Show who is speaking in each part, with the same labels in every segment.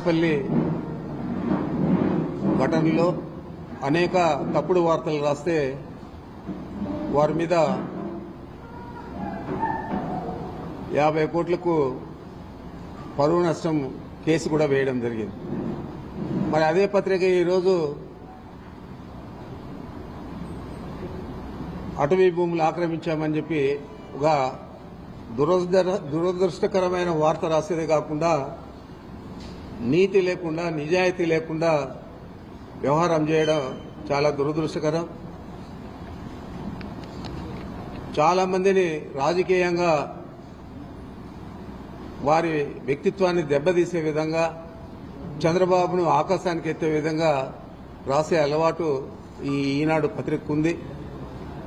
Speaker 1: మదనపల్లి ఘటనలో అనేక తప్పుడు వార్తలు రాస్తే వారి మీద యాభై కోట్లకు పరువు నష్టం కేసు కూడా వేయడం జరిగింది. మరి అదే పత్రిక ఈరోజు అటవీ భూములు ఆక్రమించామని చెప్పి ఒక దురద దురదృష్టకరమైన వార్త రాసేదే కాకుండా నీతి లేకుండా నిజాయితీ లేకుండా వ్యవహారం చేయడం చాలా దురదృష్టకరం. చాలా మందిని రాజకీయంగా వారి వ్యక్తిత్వాన్ని దెబ్బతీసే విధంగా చంద్రబాబును ఆకాశానికి ఎత్తే విధంగా రాసే అలవాటు ఈ ఈనాడు పత్రిక ఉంది.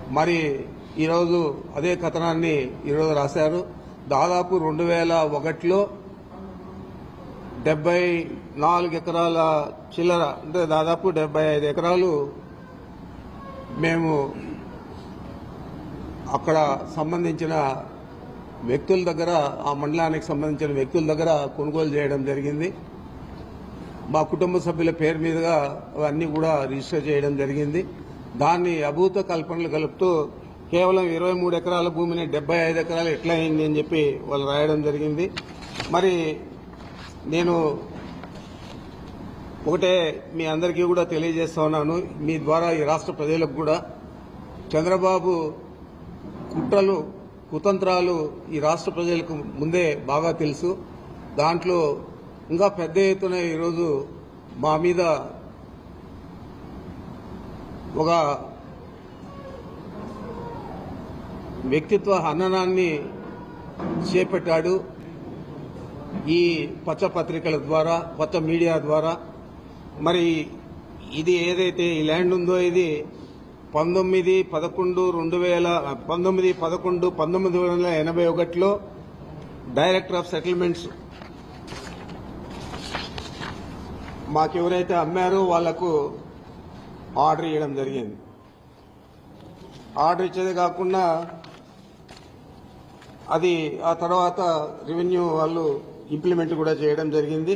Speaker 1: మరి ఈరోజు అదే కథనాన్ని ఈరోజు రాశారు. దాదాపు రెండు వేల ఒకటిలో డెబ్బై నాలుగు ఎకరాల చిల్లర అంటే దాదాపు డెబ్బై ఐదు ఎకరాలు మేము అక్కడ సంబంధించిన వ్యక్తుల దగ్గర ఆ మండలానికి సంబంధించిన వ్యక్తుల దగ్గర కొనుగోలు చేయడం జరిగింది. మా కుటుంబ సభ్యుల పేరు మీదుగా అవన్నీ కూడా రిజిస్టర్ చేయడం జరిగింది. దాన్ని అభూత కల్పనలు కలుపుతూ కేవలం ఇరవై మూడు ఎకరాల భూమిని డెబ్బై ఐదు ఎకరాలు ఎట్లా అయింది అని చెప్పి వాళ్ళు రాయడం జరిగింది. మరి నేను ఒకటే మీ అందరికీ కూడా తెలియజేస్తా ఉన్నాను. మీ ద్వారా ఈ రాష్ట్ర ప్రజలకు కూడా చంద్రబాబు కుట్రలు కుతంత్రాలు ఈ రాష్ట్ర ప్రజలకు ముందే బాగా తెలుసు. దాంట్లో ఇంకా పెద్ద ఎత్తున ఈరోజు మా మీద ఒక వ్యక్తిత్వ హననాన్ని చేపట్టాడు. ఈ పచ్చ పత్రికల ద్వారా కొత్త మీడియా ద్వారా. మరి ఇది ఏదైతే ఈ ల్యాండ్ ఉందో ఇది పంతొమ్మిది పదకొండు రెండు వేల పంతొమ్మిది పదకొండు పంతొమ్మిది వందల ఎనభై ఒకటిలో డైరెక్టర్ ఆఫ్ సెటిల్మెంట్స్ మాకు ఎవరైతే అమ్మారో వాళ్ళకు ఆర్డర్ ఇవ్వడం జరిగింది. ఆర్డర్ ఇచ్చేది కాకుండా అది ఆ తర్వాత రెవెన్యూ వాళ్ళు ఇంప్లిమెంట్ కూడా చేయడం జరిగింది.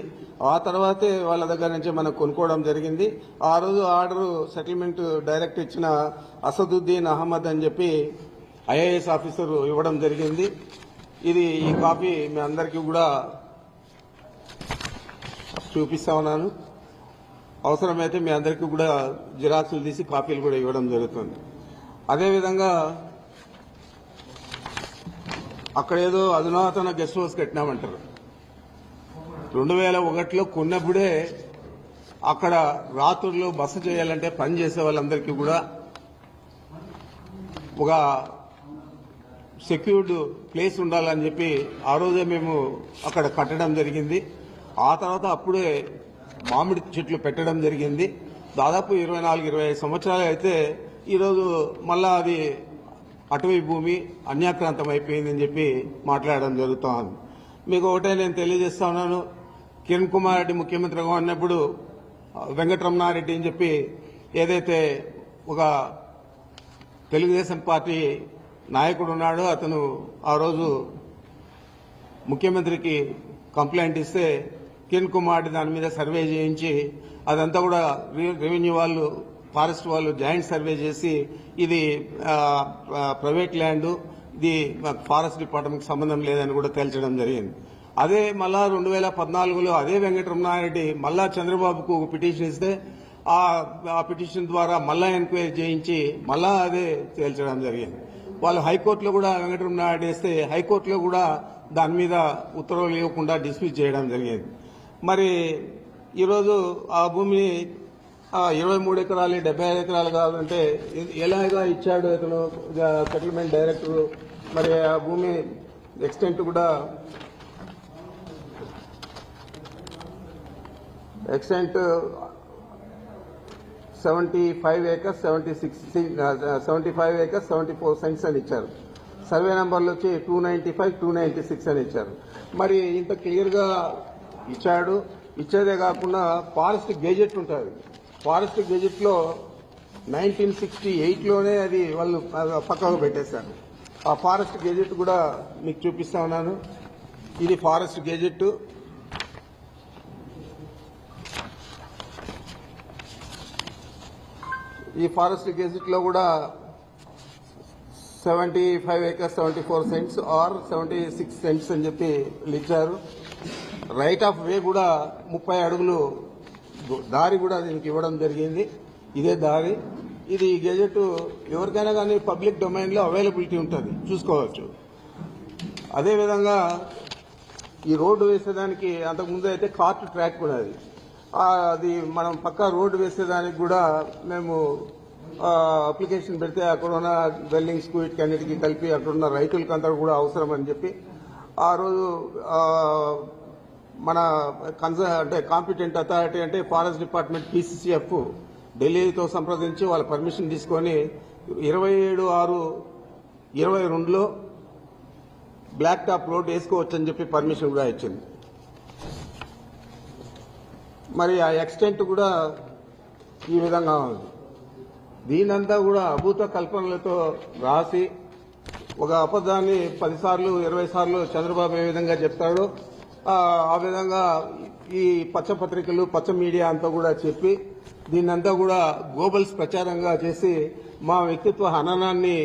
Speaker 1: ఆ తర్వాతే వాళ్ళ దగ్గర నుంచి మనం కొనుక్కోవడం జరిగింది. ఆ రోజు ఆర్డర్ సెటిల్మెంట్ డైరెక్ట్ ఇచ్చిన అసదుద్దీన్ అహ్మద్ అని చెప్పి ఐఏఎస్ ఆఫీసర్ ఇవ్వడం జరిగింది. ఇది ఈ కాపీ మీ అందరికీ కూడా చూపిస్తా ఉన్నాను. అవసరమైతే మీ అందరికీ కూడా జిరాక్సులు తీసి కాపీలు కూడా ఇవ్వడం జరుగుతుంది. అదేవిధంగా అక్కడ ఏదో అధునాతన గెస్ట్ హౌస్ కట్టినామంటారు. రెండు వేల ఒకటిలో కొన్నప్పుడే అక్కడ రాత్రుల్లో బస చేయాలంటే పని చేసే వాళ్ళందరికీ కూడా ఒక సెక్యూర్డ్ ప్లేస్ ఉండాలని చెప్పి ఆ రోజే మేము అక్కడ కట్టడం జరిగింది. ఆ తర్వాత అప్పుడే మామిడి చెట్లు పెట్టడం జరిగింది. దాదాపు ఇరవై నాలుగు ఇరవై ఐదు సంవత్సరాలు అయితే ఈరోజు మళ్ళా అది అటవీ భూమి అన్యాక్రాంతం అయిపోయిందని చెప్పి మాట్లాడడం జరుగుతోంది. మీకు ఒకటే నేను తెలియజేస్తా ఉన్నాను. కిరణ్ కుమార్ రెడ్డి ముఖ్యమంత్రిగా ఉన్నప్పుడు వెంకటరమణారెడ్డి అని చెప్పి ఏదైతే ఒక తెలుగుదేశం పార్టీ నాయకుడు ఉన్నాడో అతను ఆ రోజు ముఖ్యమంత్రికి కంప్లైంట్ ఇస్తే కిరణ్ కుమార్ దాని మీద సర్వే చేయించి అదంతా కూడా రెవెన్యూ వాళ్ళు ఫారెస్ట్ వాళ్ళు జాయింట్ సర్వే చేసి ఇది ప్రైవేట్ ల్యాండ్ ఇది మాకు ఫారెస్ట్ డిపార్ట్మెంట్కి సంబంధం లేదని కూడా తేల్చడం జరిగింది. అదే మళ్ళా రెండు వేల పద్నాలుగులో అదే వెంకటరమణారెడ్డి మళ్ళా చంద్రబాబుకు ఒక పిటిషన్ ఇస్తే ఆ ఆ పిటిషన్ ద్వారా మళ్ళా ఎంక్వైరీ చేయించి మళ్ళా అదే తేల్చడం జరిగింది. వాళ్ళు హైకోర్టులో కూడా వెంకటరమణారెడ్డి వేస్తే హైకోర్టులో కూడా దాని మీద ఉత్తర్వులు ఇవ్వకుండా డిస్మిస్ చేయడం జరిగింది. మరి ఈరోజు ఆ భూమిని ఇరవై మూడు ఎకరాలు డెబ్బై ఐదు ఎకరాలు కావాలంటే ఎలాగా ఇచ్చాడు ఇతను? సెటిల్మెంట్ డైరెక్టర్ మరి ఆ భూమి ఎక్స్టెంట్ కూడా extent seventy five acres seventy six seventy five acres seventy four cents అని ఇచ్చారు. సర్వే నెంబర్లు వచ్చి two ninety five two ninety six అని ఇచ్చారు. మరి ఇంత క్లియర్గా ఇచ్చాడు. ఇచ్చేదే కాకుండా ఫారెస్ట్ గెజెట్ ఉంటుంది. ఫారెస్ట్ గెజెట్లో నైన్టీన్ సిక్స్టీ ఎయిట్లోనే అది వాళ్ళు పక్కకు పెట్టేశారు. ఆ ఫారెస్ట్ గెజెట్ కూడా మీకు చూపిస్తా ఉన్నాను. ఇది ఫారెస్ట్ గెజెట్. ఈ ఫారెస్ట్ గెజెట్లో కూడా seventy five acres seventy four cents or seventy six cents అని చెప్పి లిచ్చారు. రైట్ ఆఫ్ వే కూడా ముప్పై అడుగులు దారి కూడా దీనికి ఇవ్వడం జరిగింది. ఇదే దారి. ఇది గెజెట్ ఎవరికైనా కానీ పబ్లిక్ డొమైన్లో అవైలబిలిటీ ఉంటుంది. చూసుకోవచ్చు. అదేవిధంగా ఈ రోడ్డు వేసేదానికి అంతకుముందు అయితే కార్ట్ ట్రాక్ కూడా అది. అది మనం పక్కా రోడ్డు వేసేదానికి కూడా మేము అప్లికేషన్ పెడితే అక్కడ ఉన్న వెల్డింగ్కు అన్నిటికీ కలిపి అక్కడ ఉన్న రైతులకు అంతా కూడా అవసరం అని చెప్పి ఆ రోజు మన కన్స అంటే కాంపిటెంట్ అథారిటీ అంటే ఫారెస్ట్ డిపార్ట్మెంట్ పీసీసీఎఫ్ ఢిల్లీతో సంప్రదించి వాళ్ళ పర్మిషన్ తీసుకొని ఇరవై ఏడు ఆరు ఇరవై రెండులో బ్లాక్ టాప్ రోడ్ వేసుకోవచ్చని చెప్పి పర్మిషన్ కూడా ఇచ్చింది. మరి ఆ ఎక్స్టెంట్ కూడా ఈ విధంగా ఉంది. దీనంతా కూడా అభూత కల్పనలతో రాసి ఒక అబద్ధాన్ని పదిసార్లు ఇరవై సార్లు చంద్రబాబు ఏ విధంగా చెప్తాడో ఆ, ఆ విధంగా ఈ పచ్చ పత్రికలు పచ్చ మీడియా అంతా కూడా చెప్పి దీన్నంతా కూడా గోబల్స్ ప్రచారంగా చేసి మా వ్యక్తిత్వ హననాన్ని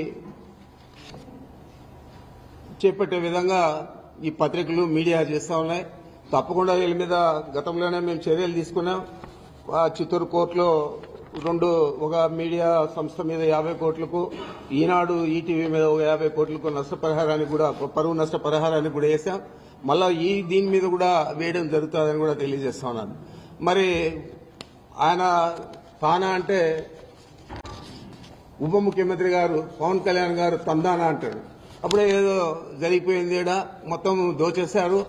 Speaker 1: చేపట్టే విధంగా ఈ పత్రికలు మీడియా చేస్తా ఉన్నాయి. తప్పకుండా వీళ్ళ మీద గతంలోనే మేము చర్యలు తీసుకున్నాం. ఆ చిత్తూరు కోర్టులో రెండు ఒక మీడియా సంస్థ మీద యాభై కోట్లకు ఈనాడు ఈటీవీ మీద ఒక యాభై కోట్లకు నష్టపరిహారానికి కూడా పరువు నష్టపరిహారానికి కూడా వేసాం మళ్ళా ఈ దీని మీద కూడా వేయడం జరుగుతుందని కూడా తెలియజేస్తా ఉన్నాను. మరి ఆయన తానా అంటే ఉప ముఖ్యమంత్రి గారు పవన్ కళ్యాణ్ గారు తందానా అంటాడు. అప్పుడే ఏదో జరిగిపోయింది మొత్తం దోచేశారు.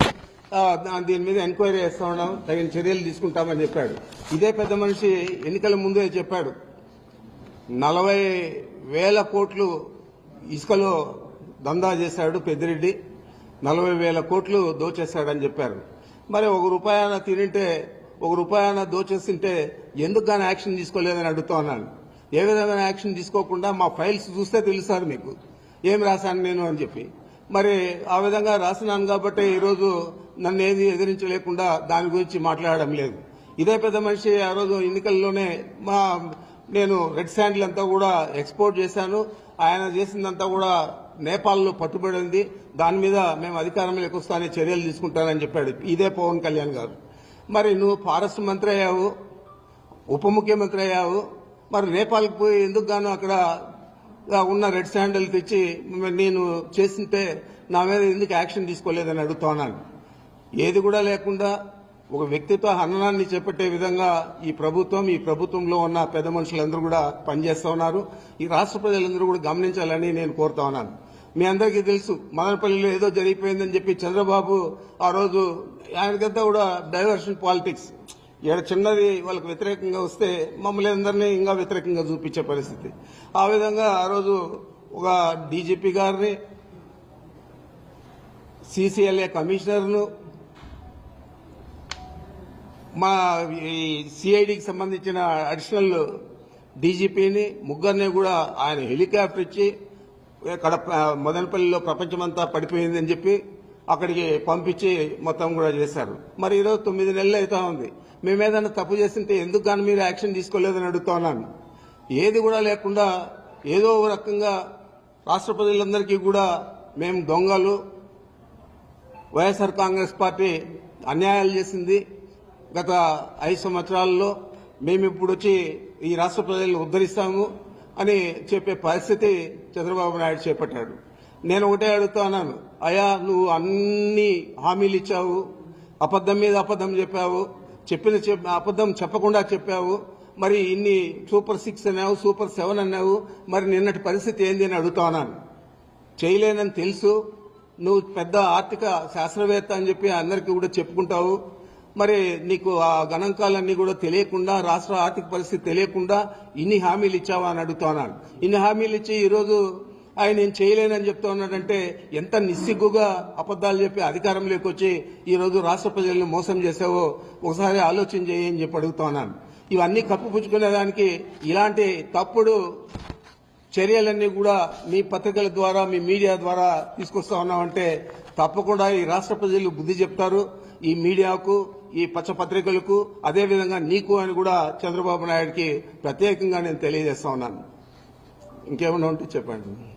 Speaker 1: దా- దీని మీద ఎంక్వైరీ చేస్తా ఉన్నాం తగిన చర్యలు తీసుకుంటామని చెప్పాడు. ఇదే పెద్ద మనిషి ఎన్నికల ముందే చెప్పాడు. నలభై వేల కోట్లు ఇసుకలో దందా చేశాడు పెద్దిరెడ్డి. నలభై వేల కోట్లు దోచేశాడని చెప్పారు. మరి ఒక రూపాయన తినింటే ఒక రూపాయన దోచేస్తుంటే ఎందుకు కానీ యాక్షన్ తీసుకోలేదని అడుగుతా ఉన్నాను. ఏ విధమైన యాక్షన్ తీసుకోకుండా మా ఫైల్స్ చూస్తే తెలుసారు మీకు. ఏం రాశాను నేను అని చెప్పి. మరి ఆ విధంగా రాసినాను కాబట్టి ఈరోజు నన్ను ఏది ఎదిరించలేకుండా దాని గురించి మాట్లాడడం లేదు. ఇదే పెద్ద మనిషి ఆ రోజు ఎన్నికల్లోనే మా నేను రెడ్ శాండిల్ అంతా కూడా ఎక్స్పోర్ట్ చేశాను. ఆయన చేసిందంతా కూడా నేపాల్లో పట్టుబడింది. దాని మీద మేము అధికారంలోకి వస్తానే చర్యలు తీసుకుంటానని చెప్పాడు ఇదే పవన్ కళ్యాణ్ గారు. మరి నువ్వు ఫారెస్ట్ మంత్రి అయ్యావు ఉప ముఖ్యమంత్రి అయ్యావు. మరి నేపాల్కి పోయి ఎందుకు గాను అక్కడ ఉన్న రెడ్ శాండల్ తెచ్చి నేను చేస్తుంటే నా మీద ఎందుకు యాక్షన్ తీసుకోలేదని అడుగుతున్నాను ఏది కూడా లేకుండా ఒక వ్యక్తిత్వ హననాన్ని చేపట్టే విధంగా ఈ ప్రభుత్వం ఈ ప్రభుత్వంలో ఉన్న పెద్ద మనుషులందరూ కూడా పనిచేస్తూ ఉన్నారు. ఈ రాష్ట్ర ప్రజలందరూ కూడా గమనించాలని నేను కోరుతా ఉన్నాను. మీ అందరికీ తెలుసు మదనపల్లిలో ఏదో జరిగిపోయిందని చెప్పి చంద్రబాబు ఆ రోజు ఆయనకంతా కూడా డైవర్షన్ పాలిటిక్స్. ఇక్కడ చిన్నది వాళ్ళకి వ్యతిరేకంగా వస్తే మమ్మల్ని అందరినీ ఇంకా వ్యతిరేకంగా చూపించే పరిస్థితి. ఆ విధంగా ఆ రోజు ఒక డీజీపీ గారిని సీసీఎల్ఏ కమిషనర్ను మా ఈ సిఐడికి సంబంధించిన అడిషనల్ డీజీపీని ముగ్గురిని కూడా ఆయన హెలికాప్టర్ ఇచ్చి ఇక్కడ మదనపల్లిలో ప్రపంచమంతా పడిపోయిందని చెప్పి అక్కడికి పంపించి మొత్తం కూడా చేశారు. మరి ఈరోజు తొమ్మిది నెలలు అవుతా ఉంది. మేము ఏదైనా తప్పు చేస్తుంటే ఎందుకు కానీ మీరు యాక్షన్ తీసుకోలేదని అడుగుతున్నాను. ఏది కూడా లేకుండా ఏదో రకంగా రాష్ట్ర ప్రజలందరికీ కూడా మేము దొంగలు. వైఎస్ఆర్ కాంగ్రెస్ పార్టీ అన్యాయాలు చేసింది. గత ఐదు సంవత్సరాల్లో మేము ఇప్పుడు వచ్చి ఈ రాష్ట్ర ప్రజలను ఉద్ధరిస్తాము అని చెప్పే పరిస్థితి చంద్రబాబు నాయుడు చేపట్టాడు. నేను ఒకటే అడుగుతున్నాను అయ్యా నువ్వు అన్ని హామీలు ఇచ్చావు అబద్ధం మీద అబద్ధం చెప్పావు చెప్పిన అబద్ధం చెప్పకుండా చెప్పావు మరి ఇన్ని సూపర్ సిక్స్ అన్నావు సూపర్ సెవెన్ అన్నావు మరి నిన్నటి పరిస్థితి ఏంది అని అడుగుతున్నాను చేయలేనని తెలుసు. నువ్వు పెద్ద ఆర్థిక శాస్త్రవేత్త అని చెప్పి అందరికీ కూడా చెప్పుకుంటావు. మరి నీకు ఆ గణాంకాలన్నీ కూడా తెలియకుండా రాష్ట్ర ఆర్థిక పరిస్థితి తెలియకుండా ఇన్ని హామీలు ఇచ్చావా అని అడుగుతున్నాను ఇన్ని హామీలు ఇచ్చి ఈరోజు ఆయన నేను చేయలేనని చెప్తా ఉన్నాడంటే ఎంత నిస్సిగ్గుగా అబద్దాలు చెప్పి అధికారంలోకి వచ్చి ఈరోజు రాష్ట్ర ప్రజలను మోసం చేసావో ఒకసారి ఆలోచన చేయి అని చెప్పి అడుగుతున్నాను ఇవన్నీ కప్పుపుచ్చుకునేదానికి ఇలాంటి తప్పుడు చర్యలన్నీ కూడా మీ పత్రికల ద్వారా మీ మీడియా ద్వారా తీసుకొస్తా ఉన్నామంటే తప్పకుండా ఈ రాష్ట్ర ప్రజలు బుద్ధి చెప్తారు. ఈ మీడియాకు ఈ పచ్చ పత్రికలకు అదేవిధంగా నీకు అని కూడా చంద్రబాబు నాయుడుకి ప్రత్యేకంగా నేను తెలియజేస్తా ఉన్నాను. ఇంకేమైనా ఉంటే చెప్పండి.